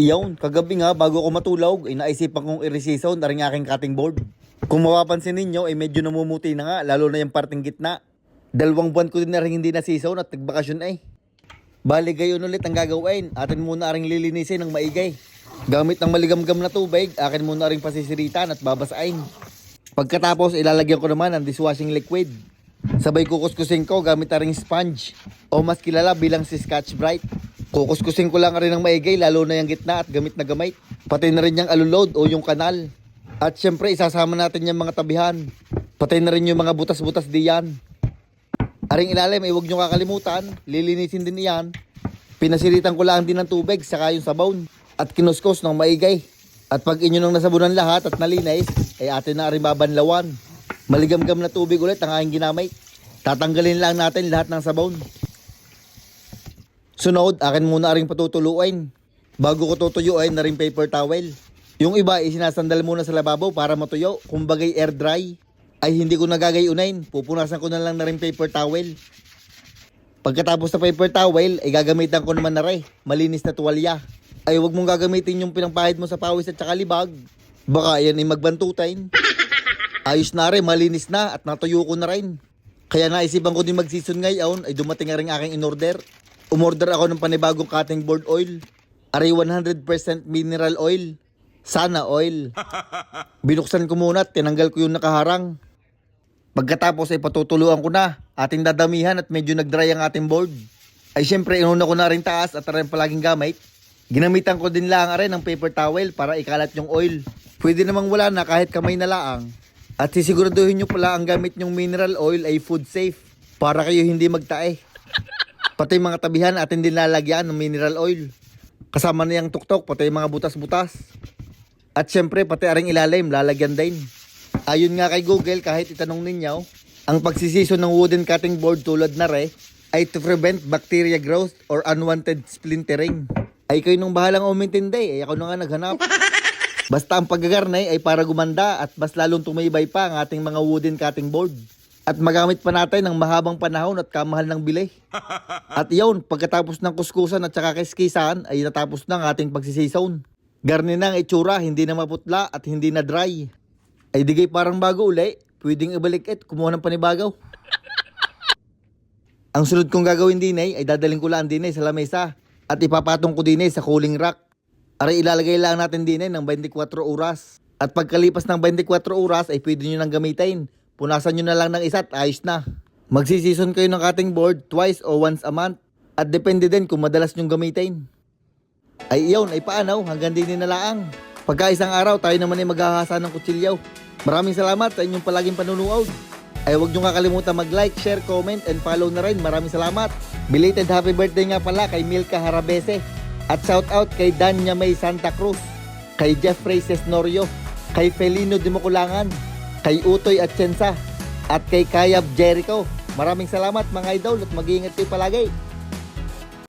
Iyon, kagabi nga bago ako matulog, ay naisipan kong i-resison na rin aking cutting board. Kung mapapansin ninyo, ay medyo namumuti na nga, lalo na yung parting gitna. Dalawang buwan ko din na rin hindi nasison at nagbakasyon ay. Bali gayon ulit ang gagawin, atin muna ring lilinisin ng maigay. Gamit ng maligamgam na tubig, akin muna ring pasisiritan at babasain. Pagkatapos, ilalagyan ko naman ng dishwashing liquid. Sabay kukuskusin ko gamit na sponge o mas kilala bilang si Scotch Brite. Kukuskusin ko lang rin ng maigay lalo na yung gitna at gamit na gamit. Pati na rin yung alulod o yung kanal. At syempre isasama natin yung mga tabihan. Pati na rin yung mga butas-butas diyan. Aring ilalim ay huwag nyo kakalimutan, lilinisin din iyan. Pinasiritan ko lang din ng tubig saka yung sabon at kinuskos ng maigay. At pag inyo nang nasabunan lahat at nalinis, ay atin na rin babanlawan. Maligamgam na tubig ulit ang aking ginamit. Tatanggalin lang natin lahat ng sabon. Sunod, akin muna rin patutuluin. Bago ko tutuyuin na rin paper towel. Yung iba ay sinasandal muna sa lababo para matuyo. Kung bagay air dry, ay hindi ko nagagayunain. Pupunasan ko na lang na rin paper towel. Pagkatapos sa paper towel, ay gagamitan ko naman na rin. Malinis na tuwalya. Ay huwag mong gagamitin yung pinangpahid mo sa pawis at saka libag. Baka yan ay magbantutain. Ayos na rin, malinis na at natuyo ko na rin. Kaya naisipan ko din mag-season ngayon ay dumating na rin aking in-order. Umorder ako ng panibagong cutting board oil. Aray 100% mineral oil. Sana oil. Binuksan ko muna at tinanggal ko yung nakaharang. Pagkatapos ay patutuluan ko na. Ating dadamihan at medyo nag-dry ang ating board. Ay syempre inuna ko na rin taas at rin palaging gamit. Ginamitan ko din lang rin ng paper towel para ikalat yung oil. Pwede namang wala na kahit kamay na laang. At sisiguraduhin nyo pala ang gamit nyong mineral oil ay food safe para kayo hindi magtae. Pati mga tabihan atin din lalagyan ng mineral oil. Kasama na yung tuktok, pati yung mga butas-butas. At syempre, pati aring ilalim, lalagyan din. Ayon nga kay Google, kahit itanong ninyo, ang pagsisiso ng wooden cutting board tulad na re, ay to prevent bacteria growth or unwanted splintering. Ay kayo nung bahalang umintindi, ay ako na nga naghanap. Basta ang paggagarnay ay para gumanda at mas lalong tumibay pa ang ating mga wooden cutting board. At magamit pa natin ng mahabang panahon at kamahal ng bili. At iyon, pagkatapos ng kuskusan at saka kiskisan ay natapos na ang ating pagsisison. Garni na ang itsura, hindi na maputla at hindi na dry. Ay digay parang bago uli, pwedeng ibalik it, kumuha ng panibagaw. Ang sunod kong gagawin din ay, ay dadaling ko lang din ay sa lamesa at ipapatong ko din ay sa cooling rack. Aray ilalagay lang natin din ay ng 24 oras. At pagkalipas ng 24 oras ay pwede nyo nang gamitin. Punasan nyo na lang ng isa at ayos na. Magsisison kayo ng cutting board twice o once a month. At depende din kung madalas nyong gamitin. Ay iyon, ay paano? Hanggang din na laang. Pagka isang araw, tayo naman ay maghahasa ng kutsilyaw. Maraming salamat sa inyong palaging panunood. Ay huwag nyo kakalimutan mag-like, share, comment, and follow na rin. Maraming salamat. Belated happy birthday nga pala kay Milka Harabese. At shout out kay Danya May Santa Cruz, kay Jeffrey Cesnorio, kay Felino Dimukulangan, kay Utoy Atienza, at kay Kayab Jericho. Maraming salamat mga idol at mag-iingat kayo palagi.